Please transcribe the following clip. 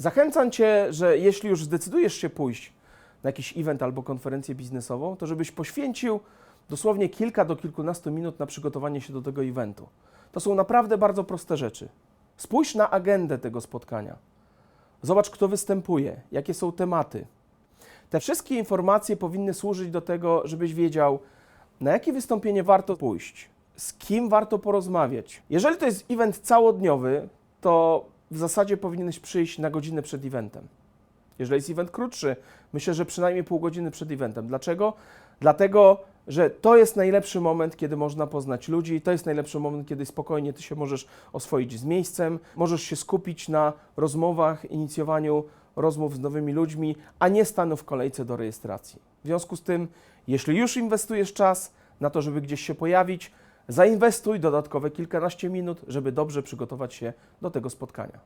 Zachęcam Cię, że jeśli już zdecydujesz się pójść na jakiś event albo konferencję biznesową, to żebyś poświęcił dosłownie kilka do kilkunastu minut na przygotowanie się do tego eventu. To są naprawdę bardzo proste rzeczy. Spójrz na agendę tego spotkania. Zobacz, kto występuje, jakie są tematy. Te wszystkie informacje powinny służyć do tego, żebyś wiedział, na jakie wystąpienie warto pójść, z kim warto porozmawiać. Jeżeli to jest event całodniowy, to w zasadzie powinieneś przyjść na godzinę przed eventem. Jeżeli jest event krótszy, myślę, że przynajmniej pół godziny przed eventem. Dlaczego? Dlatego, że to jest najlepszy moment, kiedy można poznać ludzi, to jest najlepszy moment, kiedy spokojnie ty się możesz oswoić z miejscem, możesz się skupić na rozmowach, inicjowaniu rozmów z nowymi ludźmi, a nie stanu w kolejce do rejestracji. W związku z tym, jeśli już inwestujesz czas na to, żeby gdzieś się pojawić, zainwestuj dodatkowe kilkanaście minut, żeby dobrze przygotować się do tego spotkania.